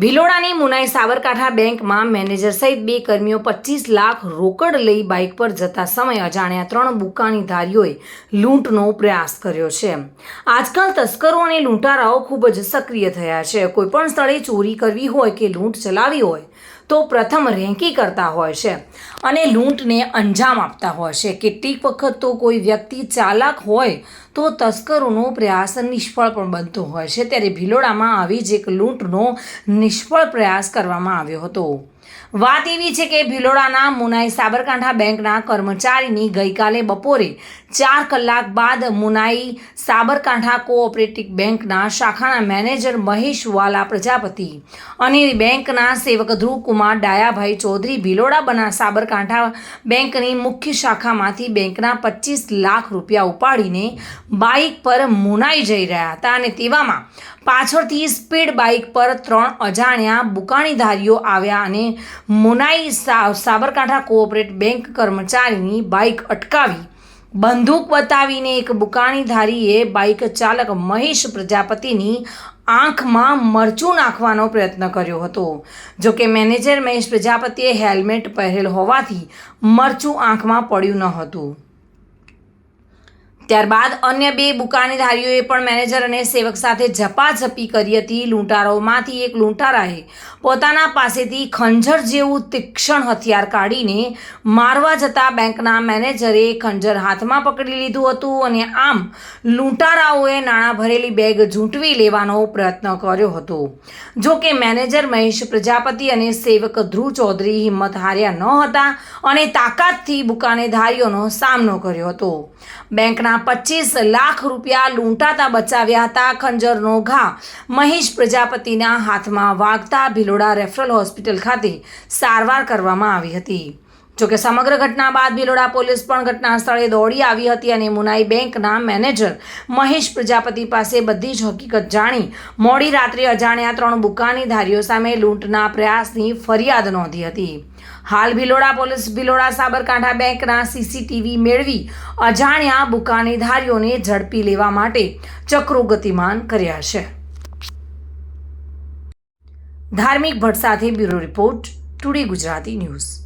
ભિલોડાની મુનાઈ સાબરકાંઠા બેંકમાં મેનેજર સહિત બે કર્મીઓ પચીસ લાખ રોકડ લઈ બાઇક પર જતા સમયે અજાણ્યા ત્રણ બુકાનીધારીઓએ લૂંટનો પ્રયાસ કર્યો છે. આજકાલ તસ્કરો અને લૂંટારાઓ ખૂબ જ સક્રિય થયા છે. કોઈપણ સ્થળે ચોરી કરવી હોય કે લૂંટ ચલાવી હોય તો પ્રથમ રેંકી કરતા હોય છે અને લૂંટને અંજામ આપતા હોય છે. કેટલીક વખત તો કોઈ વ્યક્તિ ચાલાક હોય તો તસ્કરોનો પ્રયાસ નિષ્ફળ પણ બનતો હોય છે. ત્યારે ભિલોડામાં આવી જ એક લૂંટનો નિષ્ફળ પ્રયાસ કરવામાં આવ્યો હતો. વાત એવી છે કે ભિલોડાના મુનાઈ સાબરકાંઠા બેંકના કર્મચારીની ગઈકાલે બપોરે ચાર કલાક બાદ મુનાઈ સાબરકાંઠા કોઓપરેટિવ બેંકના શાખાના મેનેજર મહેશ વાલા પ્રજાપતિ અને બેંકના સેવક ધ્રુવકુમાર ડાયાભાઈ ચૌધરી ભિલોડા બના સાબરકાંઠા બેંકની મુખ્ય શાખામાંથી બેંકના પચીસ લાખ રૂપિયા ઉપાડીને બાઇક પર મુનાઈ જઈ રહ્યા હતા અને તેવામાં પાછળથી સ્પીડ બાઇક પર ત્રણ અજાણ્યા બુકાણીધારીઓ આવ્યા અને મુનાઈ સાબરકાંઠા કોઓપરેટ બેંક કર્મચારીની બાઇક અટકાવી. બંદૂક બતાવીને એક બુકાણીધારીએ બાઇક ચાલક મહેશ પ્રજાપતિની આંખમાં મરચું નાખવાનો પ્રયત્ન કર્યો હતો. જો કે મેનેજર મહેશ પ્રજાપતિએ હેલ્મેટ પહેરેલ હોવાથી મરચું આંખમાં પડ્યું ન હતું. ત્યારબાદ અન્ય બે બુકાનીધારીઓએ પણ મેનેજર અને સેવક સાથે ઝપાઝપી કરી હતી. લૂંટારોમાંથી એક લૂંટારાએ પોતાના પાસેથી ખંજર જેવું તીક્ષ્ણ હથિયાર કાઢીને મારવા જતા બેંકના મેનેજરે ખંજર હાથમાં પકડી લીધું હતું અને આમ લૂંટારાઓએ નાણાં ભરેલી બેગ ઝૂંટવી લેવાનો પ્રયત્ન કર્યો હતો. જો કે મેનેજર મહેશ પ્રજાપતિ અને સેવક ધ્રુવ ચૌધરી હિંમત હાર્યા ન હતા અને તાકાતથી બુકાનેધારીઓનો સામનો કર્યો હતો. બેંકના પચીસ લાખ રૂપિયા લૂંટાતા બચાવ્યા હતા ખંજરનો ઘા. મહેશ પ્રજાપતિના હાથમાં વાગતા ભિલોડા રેફરલ હોસ્પિટલ ખાતે સારવાર કરવામાં આવી હતી. જોકે સમગ્ર ઘટના બાદ ભિલોડા પોલીસ પણ ઘટના સ્થળે દોડી આવી હતી અને મુનાઈ બેંકના મેનેજર મહેશ પ્રજાપતિ પાસે બધી જ હકીકત જાણી મોડી રાત્રે અજાણ્યા ત્રણ બુકાનીધારીઓ સામે લૂંટના પ્રયાસની ફરિયાદ નોંધી હતી. હાલ ભિલોડા પોલીસ ભિલોડા સાબરકાંઠા બેંકના સીસીટીવી મેળવી અજાણ્યા બુકાનીધારીઓને ઝડપી લેવા માટે ચક્રો ગતિમાન કર્યા છે. ધાર્મિક ભટ્ટ સાથે bureau report, today Gujarati news.